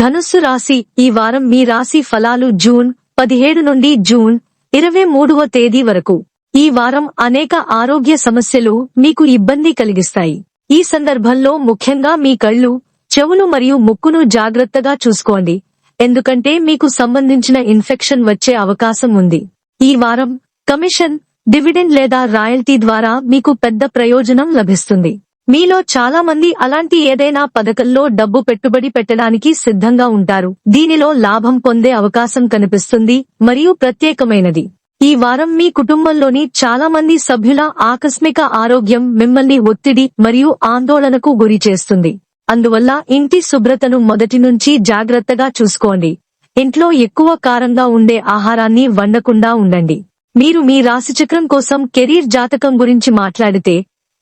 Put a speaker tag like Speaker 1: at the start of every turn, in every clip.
Speaker 1: ధనుస్సు రాశి ఈ వారం మీ రాశి ఫలాలు జూన్ పదిహేడు నుండి జూన్ ఇరవై మూడవ తేదీ వరకు. ఈ వారం అనేక ఆరోగ్య సమస్యలు మీకు ఇబ్బంది కలిగిస్తాయి. ఈ సందర్భంలో ముఖ్యంగా మీ కళ్ళు చెవులు మరియు ముక్కును జాగ్రత్తగా చూసుకోండి. ఎందుకంటే మీకు సంబంధించిన ఇన్ఫెక్షన్ వచ్చే అవకాశం ఉంది. ఈ వారం కమిషన్ డివిడెండ్ లేదా రాయల్టీ ద్వారా మీకు పెద్ద ప్రయోజనం లభిస్తుంది. మీలో చాలా మంది అలాంటి ఏదైనా పథకంలో డబ్బు పెట్టుబడి పెట్టడానికి సిద్ధంగా ఉంటారు. దీనిలో లాభం పొందే అవకాశం కనిపిస్తుంది మరియు ప్రత్యేకమైనది. ఈ వారం మీ కుటుంబంలోని చాలా మంది సభ్యుల ఆకస్మిక ఆరోగ్యం మిమ్మల్ని ఒత్తిడి మరియు ఆందోళనకు గురి చేస్తుంది. అందువల్ల ఇంటి శుభ్రతను మొదటి నుంచి జాగ్రత్తగా చూసుకోండి. ఇంట్లో ఎక్కువ కారంగా ఉండే ఆహారాన్ని వండకుండా ఉండండి. మీరు మీ రాశిచక్రం కోసం కెరీర్ జాతకం గురించి మాట్లాడితే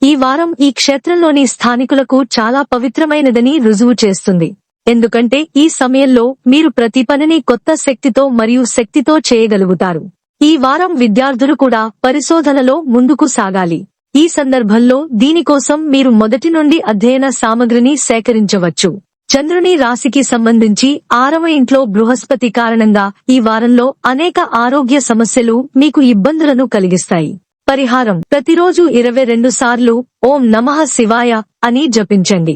Speaker 1: ఈ వారం ఈ క్షేత్రంలోని స్థానికులకు చాలా పవిత్రమైనదని రుజువు చేస్తుంది. ఎందుకంటే ఈ సమయంలో మీరు ప్రతి పనిని కొత్త శక్తితో మరియు శక్తితో చేయగలుగుతారు. ఈ వారం విద్యార్థులు కూడా పరిశోధనలో ముందుకు సాగాలి. ఈ సందర్భంలో దీనికోసం మీరు మొదటి నుండి అధ్యయన సామగ్రిని సేకరించవచ్చు. చంద్రుని రాశికి సంబంధించి ఆరవ ఇంట్లో బృహస్పతి కారణంగా ఈ వారంలో అనేక ఆరోగ్య సమస్యలు మీకు ఇబ్బందులను కలిగిస్తాయి. పరిహారం. ప్రతిరోజు ఇరవై రెండు సార్లు ఓం నమః శివాయ అని జపించండి.